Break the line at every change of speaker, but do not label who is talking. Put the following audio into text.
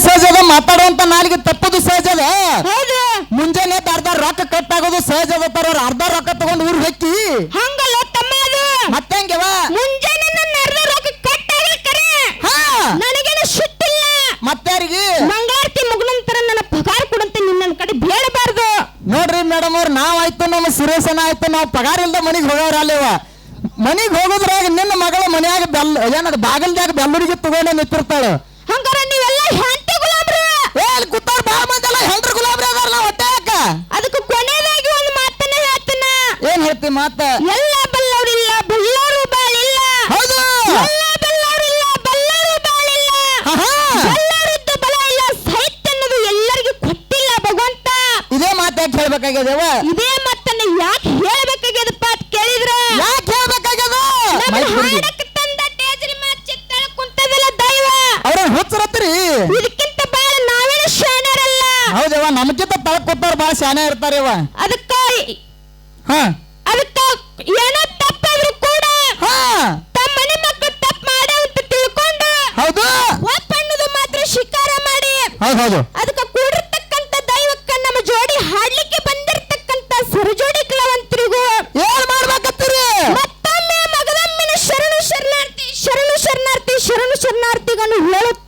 ಸಹಜ ಅದ ಮಾತಾಡುವಂತ ನಾಲಿಗೆ ತಪ್ಪದು ಸಹಜ ಅದ ಮುಂಜಾನೆ ಎದ್ದು ಅರ್ಧ ರೊಕ್ಕ ಕಟ್ ಆಗೋದು ಸಹಜ ಅದ ತರ ಅರ್ಧ ರೊಕ್ಕ ತಗೊಂಡು ಊರ್ ಹೊಕ್ಕಿ.
ಹಂಗಲ್ಲ ತಮ್ಮ ಅದು.
ಮತ್ತೆ ಹೆಂಗೆವ
ಮುಂಜಾನೆ ನನ್ನ ಅರ್ಧ ರೊಕ್ಕ ಕಟ್ಟಾಗ ಕರೆ.
ಹಾ.
ನನಗೇನು ಶಿಟ್ಟಿಲ್ಲ
ಮತ್ತಾರಿಗೆ?
ಮಂಗಳಾರತಿ ಮುಗಿನಂತರ ನನ್ನ ಪಗಾರ ಕೊಡಂತ ನಿನ್ನ ಕಡೆ ಬೇಡಬಾರ್ದು.
ನೋಡ್ರಿ ಮೇಡಮ್ ಅವ್ರು ನಾವಾಯ್ತು ನಮ್ಮ ಸುರೇಶನ ಆಯ್ತು ನಾವು ಪಗಾರ ಇಲ್ದ ಮನೆಗೆ ಹೋಗೋರ ಅಲ್ಲೇವ ಮನೆಗೆ ಹೋಗೋದ್ರಾಗ ನಿನ್ನ ಮಗಳ ಮನ್ಯಾಗ ಬೆಲ್ ಏನಾದ ಬಾಗಲ್ದಾಗ ಬೆಲ್ಲೂರಿಗೆ ತಗೊಂಡೇ ನಿಂತಿರ್ತಾಳ. ಏನ್ ಹೇಳ್ತಿ ಮಾತ?
ಎಲ್ಲ ಬಲ್ಲವರಿಲ್ಲ ಬಲ್ಲರು ಬಾಳಿಲ್ಲ.
ಹೌದು.
ಎಲ್ಲ ಬಲ್ಲವರಿಲ್ಲ ಬಲ್ಲವರು ಬಾಳಿಲ್ಲ.
ಹಾ.
ಬಲ ಇಲ್ಲ ಸಾಹಿತ್ಯ ಅನ್ನೋದು ಎಲ್ಲರಿಗೂ ಕೊಟ್ಟಿಲ್ಲ ಭಗವಂತ.
ಇದೇ ಮಾತಾಡ್ ಹೇಳ್ಬೇಕಾಗ್ಯದವ
ಇದೇ ಮಾತನ್ನ ಯಾಕೆ ಹೇಳ್ಬೇಕಾಗ್ಯದಪ್ಪ ಅಂತ ಕೇಳಿದ್ರ?
ಯಾಕೆ ಹೇಳ್ಬೇಕಾಗ್ಯದ.
ಹಾಡಕ್ಕೆ ತಂದ ಟೇಜರಿ ಮಾತ್ ಚಿತ್ತಳ ಕುಂತದಲ್ಲ ದೈವ.
ಅವ್ರ ಹುಚ್ಚರತ್ರಿ.
ಇದಕ್ಕಿಂತ ಬಾಳ ನಾವೇನು ಶಾಣರಲ್ಲ
ಹೌದವ ನಮ್ಗಿಂತ ತಳಕ್ ಕೂತಾರ ಬಾಳ ಶಾನೆ ಇರ್ತಾರವ
ಅದಕ್ಕ
ಹಾ.
ಅದಕ್ಕೆ ಏನೋ ತಪ್ಪಾದ್ರೂ ಕೂಡ
ಹಾ.
ತಮ್ಮ ಮನೆ ಮಕ್ಕಳು ತಪ್ಪು ಮಾಡ ಅಂತ ತಿಳ್ಕೊಂಡು
ಹೌದು.
ಒಪ್ಪಣ್ಣದು ಮಾತ್ರ ಶಿಕಾರ ಮಾಡಿ
ಹೌದು ಹೌದು.
ಅದಕ್ಕೆ ಕೂಡಿರ್ತಕ್ಕಂಥ ದೈವಕ್ಕ ನಮ್ಮ ಜೋಡಿ ಹಾಡ್ಲಿಕ್ಕೆ ಬಂದಿರತಕ್ಕಂಥ ಸರಜೋಡಿ ಕಲಾವಂತರಿಗೂ
ಏನ್ ಮಾಡ್ಬೇಕತ್ತೀರಿ?
ಮತ್ತೊಮ್ಮೆ ಮಗದಮ್ಮನ ಶರಣು ಶರಣಾರ್ಥಿ ಶರಣು ಶರಣಾರ್ಥಿ ಶರಣು ಶರಣಾರ್ಥಿಗಳನ್ನು ಹೇಳುತ್ತ